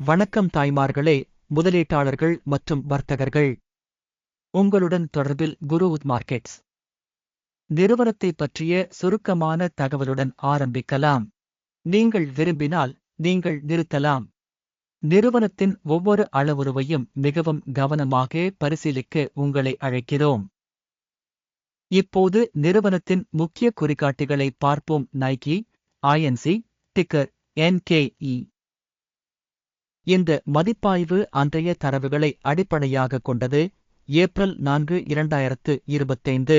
வணக்கம் தாய்மார்களே முதலீட்டாளர்கள் மற்றும் வர்த்தகர்கள். உங்களுடன் தொடர்பில் குருவுத் மார்க்கெட்ஸ். நிறுவனத்தை பற்றிய சுருக்கமான தகவலுடன் ஆரம்பிக்கலாம். நீங்கள் விரும்பினால் நீங்கள் நிறுத்தலாம். நிறுவனத்தின் ஒவ்வொரு அளவுருவையும் மிகவும் கவனமாக பரிசீலிக்க உங்களை அழைக்கிறோம். இப்போது நிறுவனத்தின் முக்கிய குறிகாட்டிகளை பார்ப்போம். நைக்கி ஐஎன்சி டிக்கர் என்கேஇ இந்த மதிப்பாய்வு அன்றைய தரவுகளை அடிப்படையாக கொண்டது ஏப்ரல் நான்கு இரண்டாயிரத்து இருபத்தைந்து.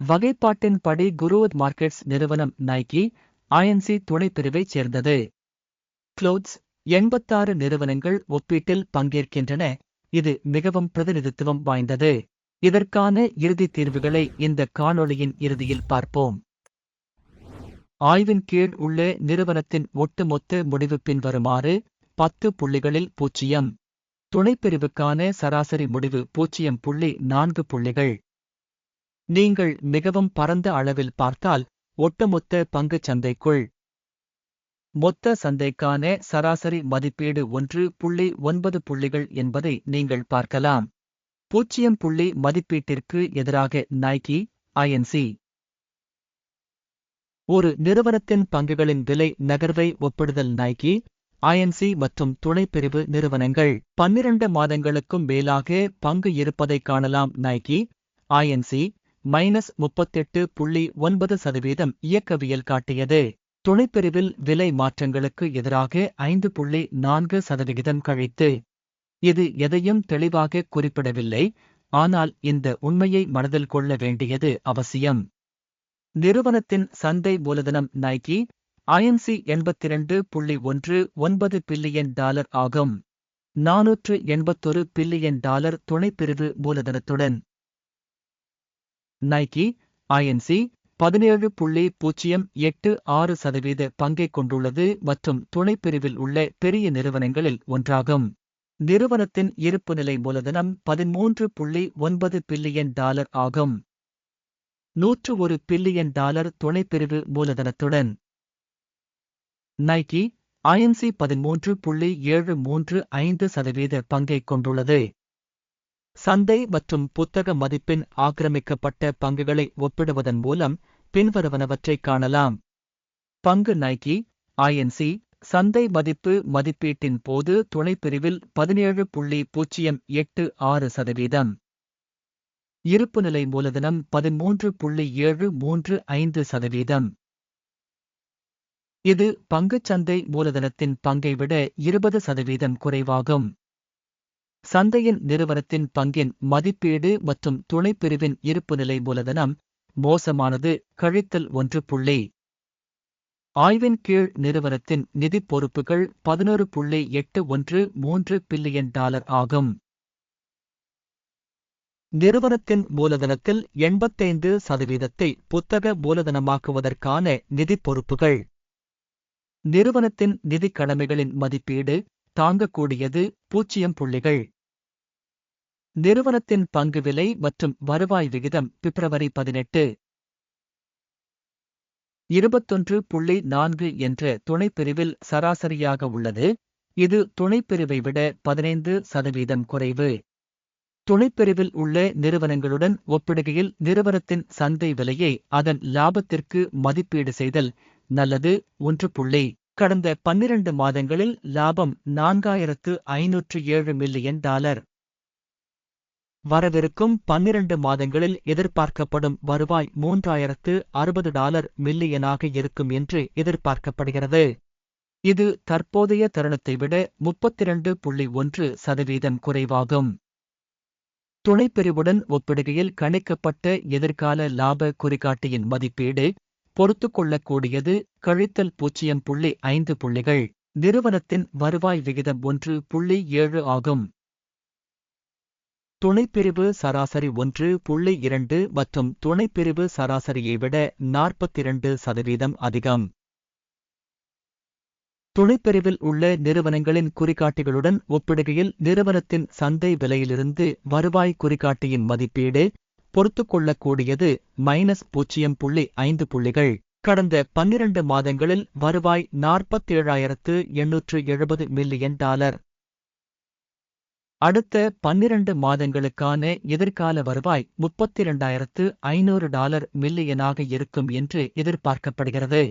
வகைப்பாட்டின்படி குருவத் மார்க்கெட்ஸ் நிறுவனம் நைக்கி ஐஎன்சி துணைப்பிரிவைச் சேர்ந்தது. க்ளோத்ஸ் எண்பத்தாறு நிறுவனங்கள் ஒப்பீட்டில் பங்கேற்கின்றன. இது மிகவும் பிரதிநிதித்துவம் வாய்ந்தது. இதற்கான இறுதித் தீர்வுகளை இந்த காணொளியின் இறுதியில் பார்ப்போம். ஆய்வின் கீழ் உள்ள நிறுவனத்தின் ஒட்டுமொத்த முடிவு பின்வருமாறு பத்து புள்ளிகளில் பூஜ்ஜியம். துணைப்பிரிவுக்கான சராசரி முடிவு பூஜ்ஜியம் புள்ளி நான்கு புள்ளிகள். நீங்கள் மிகவும் பரந்த அளவில் பார்த்தால் ஒட்டுமொத்த பங்கு சந்தைக்குள். மொத்த சந்தைக்கான சராசரி மதிப்பீடு ஒன்று புள்ளி ஒன்பது புள்ளிகள் என்பதை நீங்கள் பார்க்கலாம். பூஜ்ஜியம் புள்ளி மதிப்பீட்டிற்கு எதிராக நைக்கி ஐஎன்சி ஒரு நிறுவனத்தின் பங்குகளின் விலை நகர்வை ஒப்பிடுதல் நைக்கி ஐஎன்சி மற்றும் துணைப்பிரிவு நிறுவனங்கள் பன்னிரண்டு மாதங்களுக்கும் மேலாக பங்கு இருப்பதைக் காணலாம். நைக்கி ஐஎன்சி மைனஸ் முப்பத்தெட்டு புள்ளி ஒன்பது சதவீதம் இயக்கவியல் காட்டியது. துணைப்பிரிவில் விலை மாற்றங்களுக்கு எதிராக ஐந்து புள்ளி நான்கு சதவிகிதம் கழித்து. இது எதையும் தெளிவாக குறிப்பிடவில்லை. ஆனால் இந்த உண்மையை மனதில் கொள்ள வேண்டியது அவசியம். நிறுவனத்தின் சந்தை மூலதனம் நைக்கி ஐஎன்சி எண்பத்திரண்டு புள்ளி ஒன்று ஒன்பது பில்லியன் டாலர் ஆகும். நாநூற்று எண்பத்தொரு பில்லியன் டாலர் துணைப்பிரிவு மூலதனத்துடன். நைக்கி ஐஎன்சி பதினேழு புள்ளி பூஜ்ஜியம் எட்டு ஆறு சதவீத பங்கைக் கொண்டுள்ளது மற்றும் துணைப்பிரிவில் உள்ள பெரிய நிறுவனங்களில் ஒன்றாகும். நிறுவனத்தின் இருப்புநிலை மூலதனம் பதிமூன்று புள்ளி ஒன்பது பில்லியன் டாலர் ஆகும். நூற்று ஒரு பில்லியன் டாலர் துணைப்பிரிவு மூலதனத்துடன். நைக்கி ஐஎன்சி பதிமூன்று புள்ளி ஏழு மூன்று ஐந்து சதவீத பங்கைக் கொண்டுள்ளது. சந்தை மற்றும் புத்தக மதிப்பின் ஆக்கிரமிக்கப்பட்ட பங்குகளை ஒப்பிடுவதன் மூலம் பின்வருவனவற்றைக் காணலாம். பங்கு நைக்கி ஐஎன்சி சந்தை மதிப்பு மதிப்பீட்டின் போது துணைப்பிரிவில் பதினேழு புள்ளி பூஜ்ஜியம் எட்டு ஆறு சதவீதம். இருப்புநிலை மூலதனம் பதிமூன்று புள்ளி ஏழு மூன்று ஐந்து சதவீதம். இது பங்குச்சந்தை மூலதனத்தின் பங்கை விட இருபது சதவீதம் குறைவாகும். சந்தையின் நிறுவனத்தின் பங்கின் மதிப்பீடு மற்றும் துணைப்பிரிவின் இருப்புநிலை மூலதனம் மோசமானது கழித்தல் ஒன்று புள்ளி. ஆய்வின் கீழ் நிறுவனத்தின் நிதிப் பொறுப்புகள் பதினொரு புள்ளி எட்டு ஒன்று மூன்று பில்லியன் டாலர் ஆகும். நிறுவனத்தின் மூலதனத்தில் எண்பத்தைந்து சதவீதத்தை புத்தக மூலதனமாக்குவதற்கான நிதிப் பொறுப்புகள். நிறுவனத்தின் நிதிக் கடமைகளின் மதிப்பீடு தாங்கக்கூடியது பூஜ்ஜியம் புள்ளிகள். நிறுவனத்தின் பங்கு விலை மற்றும் வருவாய் விகிதம் பிப்ரவரி பதினெட்டு. இருபத்தொன்று புள்ளி நான்கு என்ற துணைப்பிரிவில் சராசரியாக உள்ளது. இது துணைப்பிரிவை விட பதினைந்து சதவீதம் குறைவு. துணைப்பிரிவில் உள்ள நிறுவனங்களுடன் ஒப்பிடுகையில் நிறுவனத்தின் சந்தை விலையை அதன் லாபத்திற்கு மதிப்பீடு செய்தல் நல்லது ஒன்று புள்ளி. கடந்த பன்னிரண்டு மாதங்களில் லாபம் நான்காயிரத்து ஐநூற்று ஏழு மில்லியன் டாலர். வரவிருக்கும் பன்னிரண்டு மாதங்களில் எதிர்பார்க்கப்படும் வருவாய் மூன்றாயிரத்து அறுபது டாலர் மில்லியனாக இருக்கும் என்று எதிர்பார்க்கப்படுகிறது. இது தற்போதைய தருணத்தை விட முப்பத்திரண்டு புள்ளி ஒன்று சதவீதம் குறைவாகும். துணைப்பிரிவுடன் ஒப்பிடுகையில் கணிக்கப்பட்ட எதிர்கால லாப குறிகாட்டியின் மதிப்பீடு பொறுத்து கொள்ளக்கூடியது கழித்தல் பூஜ்ஜியம் புள்ளி ஐந்து புள்ளிகள். நிறுவனத்தின் வருவாய் விகிதம் ஒன்று புள்ளி ஏழு ஆகும். துணைப்பிரிவு சராசரி ஒன்று புள்ளி இரண்டு மற்றும் துணைப்பிரிவு சராசரியை விட நாற்பத்திரண்டு சதவீதம் அதிகம். துணைப்பிரிவில் உள்ள நிறுவனங்களின் குறிகாட்டிகளுடன் ஒப்பிடுகையில் நிறுவனத்தின் சந்தை விலையிலிருந்து வருவாய் குறிகாட்டியின் மதிப்பீடு பொறுத்து கொள்ளக்கூடியது மைனஸ் பூஜ்ஜியம் புள்ளி ஐந்து புள்ளிகள். கடந்த பன்னிரண்டு மாதங்களில் வருவாய் நாற்பத்தேழாயிரத்து எண்ணூற்று எழுபது மில்லியன் டாலர். அடுத்த பன்னிரண்டு மாதங்களுக்கான எதிர்கால வருவாய் முப்பத்தி இரண்டாயிரத்து ஐநூறு டாலர் மில்லியனாக இருக்கும் என்று எதிர்பார்க்கப்படுகிறது.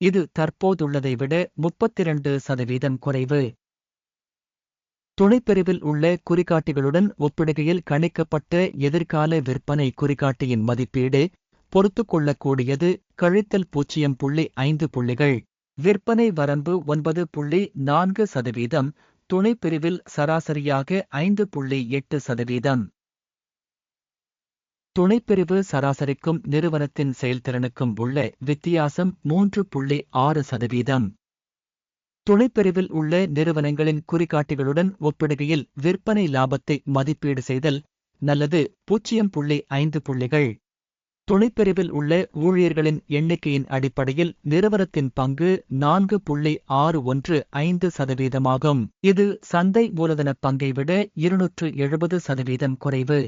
இது தற்போதுள்ளதை விட முப்பத்திரண்டு சதவீதம் குறைவு. துணைப்பிரிவில் உள்ள குறிகாட்டிகளுடன் ஒப்பிடுகையில் கணிக்கப்பட்ட எதிர்கால விற்பனை குறிகாட்டியின் மதிப்பீடு பொறுத்து கொள்ளக்கூடியது கழித்தல் பூஜ்ஜியம் புள்ளி ஐந்து புள்ளிகள். விற்பனை வரம்பு ஒன்பது புள்ளி நான்கு சதவீதம் துணைப்பிரிவில் சராசரியாக ஐந்து புள்ளி எட்டு சதவீதம். துணைப்பிரிவு சராசரிக்கும் நிறுவனத்தின் செயல்திறனுக்கும் உள்ள வித்தியாசம் மூன்று புள்ளி ஆறு சதவீதம். துணைப்பிரிவில் உள்ள நிறுவனங்களின் குறிகாட்டிகளுடன் ஒப்பிடுகையில் விற்பனை லாபத்தை மதிப்பீடு செய்தல் நல்லது. பூஜ்ஜியம் புள்ளி ஐந்து புள்ளிகள். துணைப்பிரிவில் உள்ள ஊழியர்களின் எண்ணிக்கையின் அடிப்படையில் நிறுவனத்தின் பங்கு நான்கு புள்ளி ஆறு ஒன்று ஐந்து சதவீதமாகும். இது சந்தை மூலதன பங்கை விட இருநூற்று எழுபது சதவீதம் குறைவு.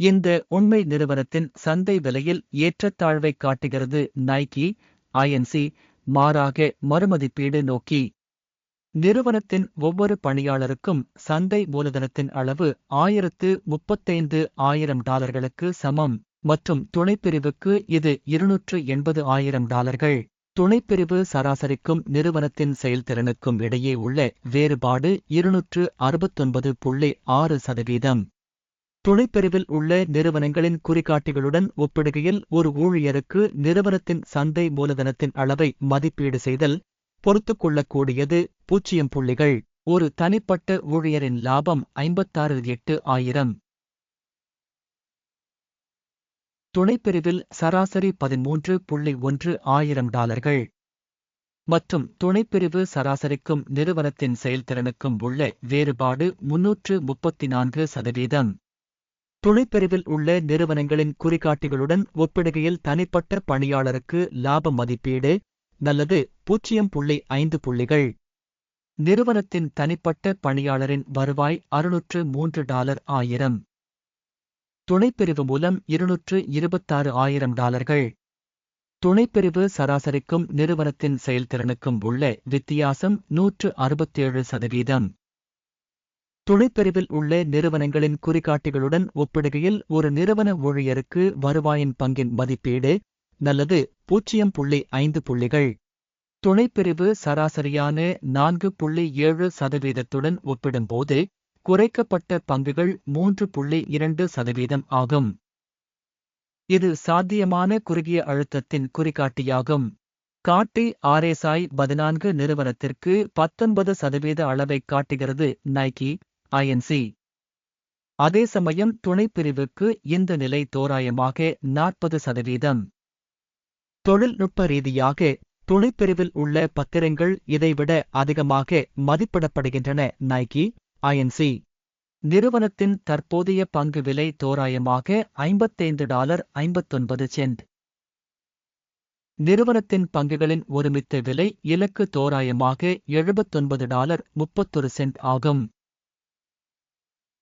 இந்த உண்மை நிறுவனத்தின் சந்தை விலையில் ஏற்றத்தாழ்வை காட்டுகிறது. நைக்கி ஐஎன்சி மாறாக மறுமதிப்பீடு நோக்கி. நிறுவனத்தின் ஒவ்வொரு பணியாளருக்கும் சந்தை மூலதனத்தின் அளவு ஆயிரத்து முப்பத்தைந்து ஆயிரம் டாலர்களுக்கு சமம். மற்றும் துணைப்பிரிவுக்கு இது இருநூற்று எண்பது ஆயிரம் டாலர்கள். துணைப்பிரிவு சராசரிக்கும் நிறுவனத்தின் செயல்திறனுக்கும் இடையே உள்ள வேறுபாடு இருநூற்று அறுபத்தொன்பது புள்ளி ஆறு சதவீதம். துணைப்பிரிவில் உள்ள நிறுவனங்களின் குறிகாட்டிகளுடன் ஒப்பிடுகையில் ஒரு ஊழியருக்கு நிறுவனத்தின் சந்தை மூலதனத்தின் அளவை மதிப்பீடு செய்தல் பொறுத்துக் கொள்ளக்கூடியது பூஜ்ஜியம் புள்ளிகள். ஒரு தனிப்பட்ட ஊழியரின் லாபம் ஐம்பத்தாறு எட்டு ஆயிரம். துணைப்பிரிவில் சராசரி பதிமூன்று புள்ளி ஒன்று ஆயிரம் டாலர்கள். மற்றும் துணைப்பிரிவு சராசரிக்கும் நிறுவனத்தின் செயல்திறனுக்கும் உள்ள வேறுபாடு முன்னூற்று முப்பத்தி நான்கு சதவீதம். துணைப்பிரிவில் உள்ள நிறுவனங்களின் குறிகாட்டிகளுடன் ஒப்பிடுகையில் தனிப்பட்ட பணியாளருக்கு லாப மதிப்பீடு நல்லது பூஜ்ஜியம் புள்ளி ஐந்து புள்ளிகள். நிறுவனத்தின் தனிப்பட்ட பணியாளரின் வருவாய் அறுநூற்று மூன்று டாலர் ஆயிரம். துணைப்பிரிவு மூலம் இருநூற்று இருபத்தாறு ஆயிரம் டாலர்கள். துணைப்பிரிவு சராசரிக்கும் நிறுவனத்தின் செயல்திறனுக்கும் உள்ள வித்தியாசம் நூற்று அறுபத்தேழு சதவீதம். துணைப்பிரிவில் உள்ள நிறுவனங்களின் குறிகாட்டிகளுடன் ஒப்பிடுகையில் ஒரு நிறுவன ஊழியருக்கு வருவாயின் பங்கின் மதிப்பீடு நல்லது பூஜ்ஜியம் புள்ளி ஐந்து புள்ளிகள். துணைப்பிரிவு சராசரியான நான்கு புள்ளி ஏழு சதவீதத்துடன் ஒப்பிடும்போது குறைக்கப்பட்ட பங்குகள் மூன்று புள்ளி இரண்டு சதவீதம் ஆகும். இது சாத்தியமான குறுகிய அழுத்தத்தின் குறிகாட்டியாகும். காட்டி ஆர்எஸ்ஐ பதினான்கு நிறுவனத்திற்கு பத்தொன்பது சதவீத அளவை காட்டுகிறது. நைக்கி ஐஎன்சி அதே சமயம் துணைப்பிரிவுக்கு இந்த நிலை தோராயமாக நாற்பது சதவீதம். தொழில்நுட்ப ரீதியாக துணைப்பிரிவில் உள்ள பத்திரங்கள் இதைவிட அதிகமாக மதிப்பிடப்படுகின்றன. நைக்கி ஐஎன்சி நிறுவனத்தின் தற்போதைய பங்கு விலை தோராயமாக ஐம்பத்தைந்து டாலர் ஐம்பத்தொன்பது சென்ட். நிறுவனத்தின் பங்குகளின் ஒருமித்த விலை இலக்கு தோராயமாக எழுபத்தொன்பது டாலர் முப்பத்தொரு சென்ட் ஆகும்.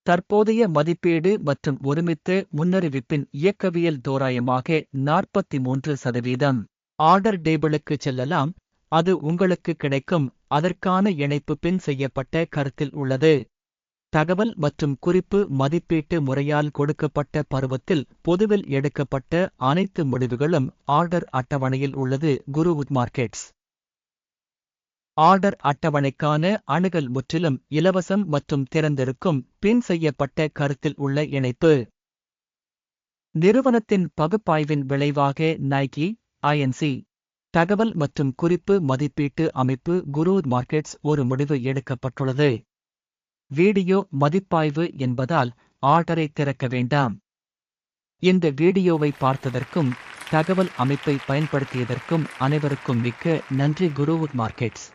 தற்போதைய மதிப்பீடு மற்றும் ஒருமித்த முன்னறிவிப்பின் இயக்கவியல் தோராயமாக நாற்பத்தி மூன்று சதவீதம். ஆர்டர் டேபிளுக்கு செல்லலாம். அது உங்களுக்கு கிடைக்கும். அதற்கான இணைப்பு பின் செய்யப்பட்ட கருத்தில் உள்ளது. தகவல் மற்றும் குறிப்பு மதிப்பீட்டு முறையால் கொடுக்கப்பட்ட பருவத்தில் பொதுவில் எடுக்கப்பட்ட அனைத்து முடிவுகளும் ஆர்டர் அட்டவணையில் உள்ளது. குருவுட் மார்க்கெட்ஸ். ஆர்டர் அட்டவணைக்கான அணுகல் முற்றிலும் இலவசம் மற்றும் திறந்திருக்கும் பின் செய்யப்பட்ட கருத்தில் உள்ள இணைப்பு. நிறுவனத்தின் பகுப்பாய்வின் விளைவாக நைக்கி ஐஎன்சி தகவல் மற்றும் குறிப்பு மதிப்பீட்டு அமைப்பு குரு மார்க்கெட்ஸ் ஒரு முடிவு எடுக்கப்பட்டுள்ளது. வீடியோ மதிப்பாய்வு என்பதால் ஆர்டரை திறக்க வேண்டாம். இந்த வீடியோவை பார்த்ததற்கும் தகவல் அமைப்பை பயன்படுத்தியதற்கும் அனைவருக்கும் மிக்க நன்றி குருவுட் மார்க்கெட்ஸ்